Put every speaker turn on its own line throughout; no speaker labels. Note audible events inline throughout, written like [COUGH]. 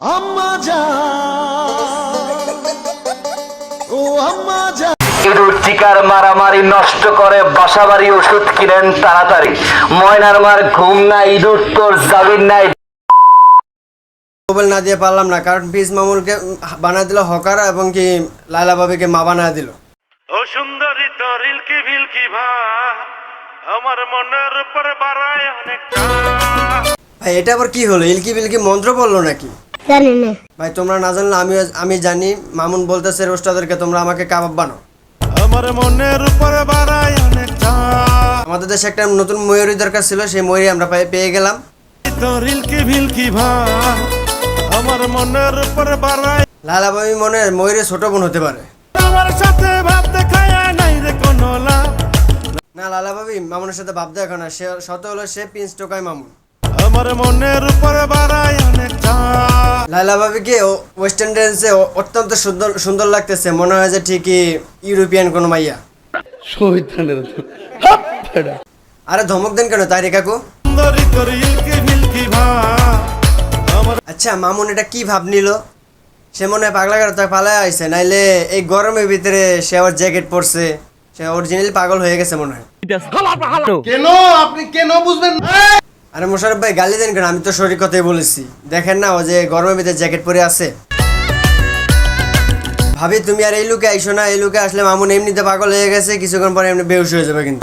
আম্মা যা। ও আম্মা যা।
ইঁদুর টিকার মারামারি নষ্ট করে বাসাবাড়ি ওষুধ কিনেন তাড়াতাড়ি। ময়নার মার ঘুম নাই ইঁদুর তোর জাবির নাই।
মোবাইল না দিয়ে পারলাম না কারণ পিস মামুলকে বানায় দিল হকার এবং কি লাইলা বাবিকে মা বানায় দিল।
ও সুন্দরী তোর ইলকি ভিলকি ভা আমার মনের উপর বাড়ায় অনেকটা।
ভাই এটা আবার কি হলো? ইলকি বিলকি মন্ত্র বলল নাকি?
জানি না।
ভাই তোমরা না জানলে আমি আমি জানি। মামুন বলতেছে রোস্টাদেরকে তোমরা আমাকে কাবাব বানো
আমার মনের উপর বাড়ায় অনেকটা
আমাদের দেশে একটা নতুন ময়ূরী দরকার ছিল সেই ময়ূরী আমরা পাই- পেয়ে গেলাম।
ভিলকি ভা আমার মনের উপর বাড়ায়
লাইলা বাবি মনে ময়ূরের ছোট বোন হতে পারে।
আমার সাথে ভাব দেখায় নাই রে কোনো লাভ।
না লালা বাবি মামুনের সাথে ভাব দেখো না। সে শত হলো সে পিঞ্চ টোকায় মামুন।
আমার মনের উপর বাড়ায় অনেকটা
লাইলা বাবিকে ও- ওয়েস্টার্ন ও- অত্যন্ত সুন্দর সুন্দর লাগতেছে। মনে হয় যে ঠিকই ইউরোপিয়ান কোনো মাইয়া। আরে ধমক দেন কেন তাই কাকু? আচ্ছা মামুন এটা কি ভাব নিল? সে মনে হয় পাগলা করে তাকে পালায় আইছে নাইলে এই গরমের ভিতরে সে আবার জ্যাকেট পরছে। সে অরিজিনালি পাগল হয়ে গেছে মনে হয়।
কেন? আপনি কেন বুঝবেন
আরে মোশারফ ভাই গালি দেন কেন? আমি তো শরীর কথাই বলেছি। দেখেন না ও যে গরমের ভিতরে জ্যাকেট পরে আছে। ভাবি তুমি আর এই লুকে আইসো না এই লুকে আসলে মামুন এমনিতে পাগল হয়ে গেছে কিছুক্ষণ পরে এমনি বেহুশ হয়ে যাবে কিন্তু।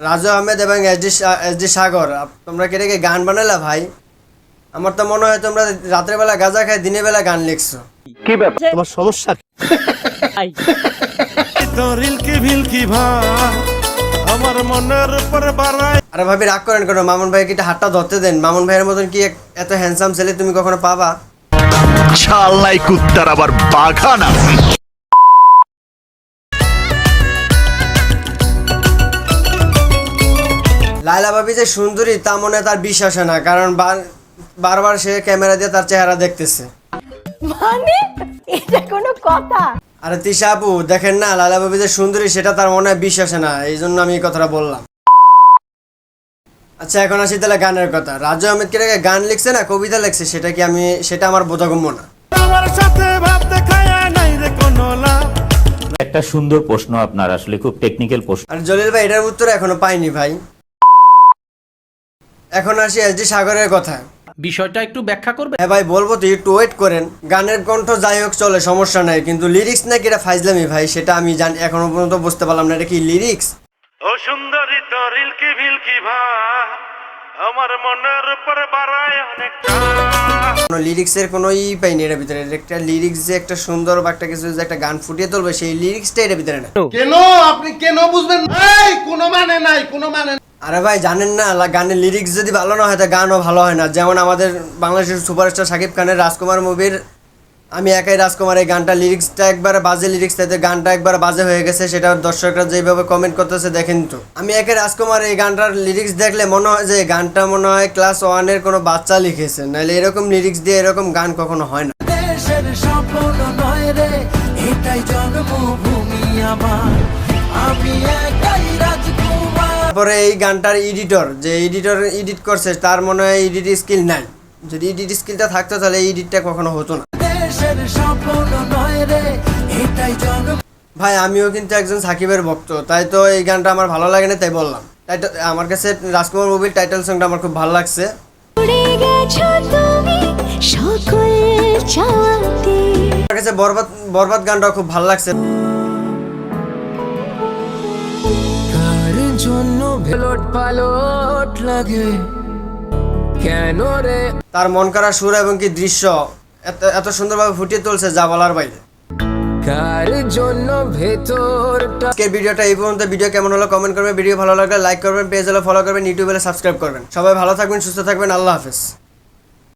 রাজু আহমেদ এবং S D S D Sagar তোমরা কেটে গান বানালা ভাই? আমার তো মনে হয় তোমরা রাতের বেলা গাঁজা খায় দিনের বেলা গান লিখছো। কি ব্যাপার?
তোমার সমস্যা [LAUGHS]
তোর ইলকি ভিলকি ভা আমার মনের উপর বাড়ায়।
আরে ভাবি রাগ করেন কেন? মামুন ভাইকে একটা হাতটা ধরতে দেন। মামুন ভাইয়ের মতন কি এত হ্যান্ডসাম ছেলে তুমি কখনো পাবা?
শালাই কুত্তার আবার বাঘা না
লাইলা ভাবি যে সুন্দরী তা মনে তার বিশ্বাস হয় না কারণ বার- বারবার সে ক্যামেরা দিয়ে তার চেহারা দেখতেছে।
মানে? এটা কোনো কথা।
আরে তিশা আপু দেখেন না লালা ভাবি যে সুন্দরী সেটা তার মনে হয় বিশ্বাস না এই জন্য আমি এই কথাটা বললাম। আচ্ছা এখন আসি তাহলে গানের কথা। রাজু আহমেদ কে গান লিখছে না কবিতা লিখছে সেটা কি আমি সেটা আমার বোধগম্য না।
একটা সুন্দর প্রশ্ন আপনার আসলে খুব টেকনিক্যাল প্রশ্ন।
আর জলিল ভাই এটার উত্তর এখনও পাইনি ভাই। এখন আসি এস ডি সাগরের কথা
বিষয়টা একটু ব্যাখ্যা করবে?
হ্যাঁ ভাই বলব তো একটু ওয়েট করেন। গানের কণ্ঠ যাই হোক চলে সমস্যা নাই। কিন্তু লিরিক্স নাকি এটা ফাইজলামি ভাই সেটা আমি জানি এখনও পর্যন্ত বুঝতে পারলাম না। এটা কি লিরিক্স
ও সুন্দরী তোর ইলকি ভিলকি ভা আমার মনের উপর বাড়ায় অনেকটা
কোনো লিরিক্সের কোনো ই পাইনি এর ভিতরে। একটা লিরিক্স যে একটা সুন্দর বা একটা কিছু যে একটা গান ফুটিয়ে তুলবে সেই লিরিক্সটা এর ভিতরে না।
কেন? আপনি কেন বুঝবেন এই কোনো মানে নাই কোনো মানে নাই।
আরে ভাই, জানেন না গানের লিরিক্স যদি ভালো না হয়, তা গানও ভালো হয় না। যেমন আমাদের বাংলাদেশের সুপারস্টার শাকিব খানের রাজকুমার মুভির, আমি একাই রাজকুমার, এই গানটা লিরিক্সটা একবার বাজে লিরিক্স তাতে গানটা একবার বাজে হয়ে গেছে, সেটা দর্শকরা যেভাবে কমেন্ট করতেছে, দেখেন তো। আমি একে রাজকুমার, এই গানটার লিরিক্স দেখলে মনে হয় যে গানটা মনে হয় ক্লাস ওয়ানের কোনো বাচ্চা লিখেছে, নাহলে এরকম লিরিক্স দিয়ে এরকম গান কখনো হয় না।
এটাই জন্মভূমি আমার। আমি একাই
তারপরে এই গানটার এডিটর যে এডিটর এডিট করছে তার মনে হয় এডিট স্কিল নাই। যদি এডিট স্কিলটা থাকতো তাহলে এই এডিটটা কখনো হতো না। ভাই আমিও কিন্তু একজন সাকিবের ভক্ত তাই তো এই গানটা আমার ভালো লাগে না তাই বললাম। টাইটেল আমার কাছে রাজকুমার মুভির টাইটেল সংটা আমার খুব ভালো লাগছে। আমার কাছে বরবাদ বরবাদ গানটা খুব ভালো লাগছে।
জন্য পালট লাগে। কেন রে?
তার মন করা সুর এবং কি দৃশ্য এত এত সুন্দরভাবে ফুটিয়ে তুলছে যা বলার বাইরে।
কার জন্য ভেতরটা?
আজকের ভিডিওটা এই পর্যন্ত। ভিডিও কেমন হলো কমেন্ট করবেন। ভিডিও ভালো লাগলে লাইক করবেন পেজ হলে ফলো করবেন ইউটিউবে সাবস্ক্রাইব করবেন। সবাই ভালো থাকবেন সুস্থ থাকবেন। আল্লাহ হাফেজ।